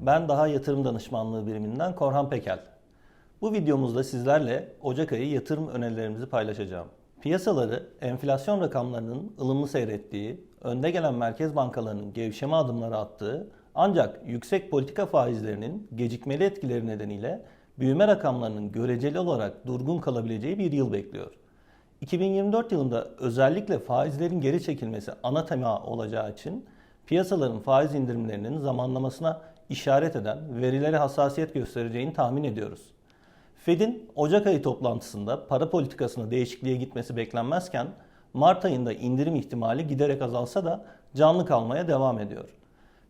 Ben Daha Yatırım Danışmanlığı biriminden Korhan Pekel. Bu videomuzda sizlerle Ocak ayı yatırım önerilerimizi paylaşacağım. Piyasaları enflasyon rakamlarının ılımlı seyrettiği, önde gelen merkez bankalarının gevşeme adımları attığı ancak yüksek politika faizlerinin gecikmeli etkileri nedeniyle büyüme rakamlarının göreceli olarak durgun kalabileceği bir yıl bekliyor. 2024 yılında özellikle faizlerin geri çekilmesi ana tema olacağı için piyasaların faiz indirimlerinin zamanlamasına işaret eden verilere hassasiyet göstereceğini tahmin ediyoruz. Fed'in Ocak ayı toplantısında para politikasına değişikliğe gitmesi beklenmezken Mart ayında indirim ihtimali giderek azalsa da canlı kalmaya devam ediyor.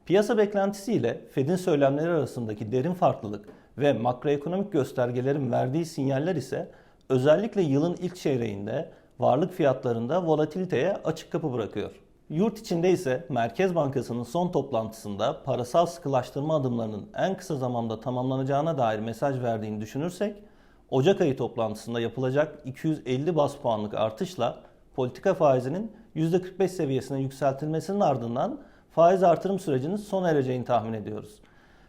Piyasa beklentisiyle Fed'in söylemleri arasındaki derin farklılık ve makroekonomik göstergelerin verdiği sinyaller ise özellikle yılın ilk çeyreğinde varlık fiyatlarında volatiliteye açık kapı bırakıyor. Yurt içinde ise Merkez Bankası'nın son toplantısında parasal sıkılaştırma adımlarının en kısa zamanda tamamlanacağına dair mesaj verdiğini düşünürsek, Ocak ayı toplantısında yapılacak 250 bas puanlık artışla politika faizinin %45 seviyesine yükseltilmesinin ardından faiz artırım sürecinin sona ereceğini tahmin ediyoruz.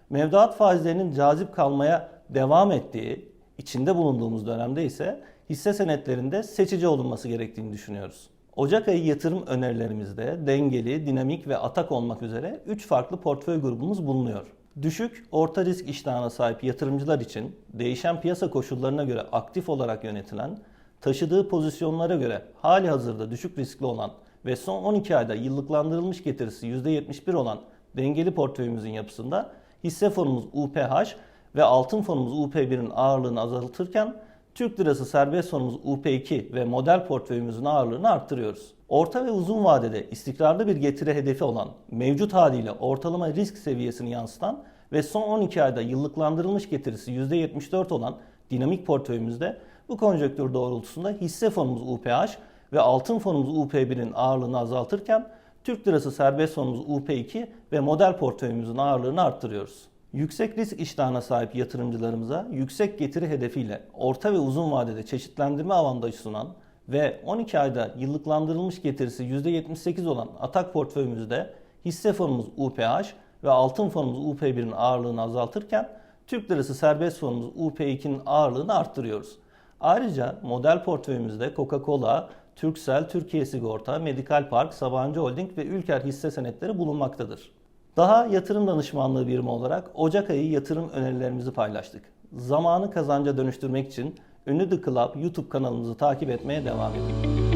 Mevduat faizlerinin cazip kalmaya devam ettiği, içinde bulunduğumuz dönemde ise hisse senetlerinde seçici olunması gerektiğini düşünüyoruz. Ocak ayı yatırım önerilerimizde dengeli, dinamik ve atak olmak üzere 3 farklı portföy grubumuz bulunuyor. Düşük, orta risk iştahına sahip yatırımcılar için değişen piyasa koşullarına göre aktif olarak yönetilen, taşıdığı pozisyonlara göre hali hazırda düşük riskli olan ve son 12 ayda yıllıklandırılmış getirisi %71 olan dengeli portföyümüzün yapısında hisse fonumuz UPH ve altın fonumuz UP1'in ağırlığını azaltırken Türk lirası serbest fonumuz UP2 ve model portföyümüzün ağırlığını arttırıyoruz. Orta ve uzun vadede istikrarlı bir getiri hedefi olan, mevcut haliyle ortalama risk seviyesini yansıtan ve son 12 ayda yıllıklandırılmış getirisi %74 olan dinamik portföyümüzde bu konjonktür doğrultusunda hisse fonumuz UPH ve altın fonumuz UP1'in ağırlığını azaltırken Türk lirası serbest fonumuz UP2 ve model portföyümüzün ağırlığını arttırıyoruz. Yüksek risk iştahına sahip yatırımcılarımıza yüksek getiri hedefiyle orta ve uzun vadede çeşitlendirme avantajı sunan ve 12 ayda yıllıklandırılmış getirisi %78 olan atak portföyümüzde hisse fonumuz UPH ve altın fonumuz UP1'in ağırlığını azaltırken Türk lirası serbest fonumuz UP2'nin ağırlığını arttırıyoruz. Ayrıca model portföyümüzde Coca-Cola, Turkcell, Türkiye Sigorta, Medikal Park, Sabancı Holding ve Ülker hisse senetleri bulunmaktadır. Daha yatırım danışmanlığı birimi olarak Ocak ayı yatırım önerilerimizi paylaştık. Zamanı kazanca dönüştürmek için Ünlü The Club YouTube kanalımızı takip etmeye devam edin.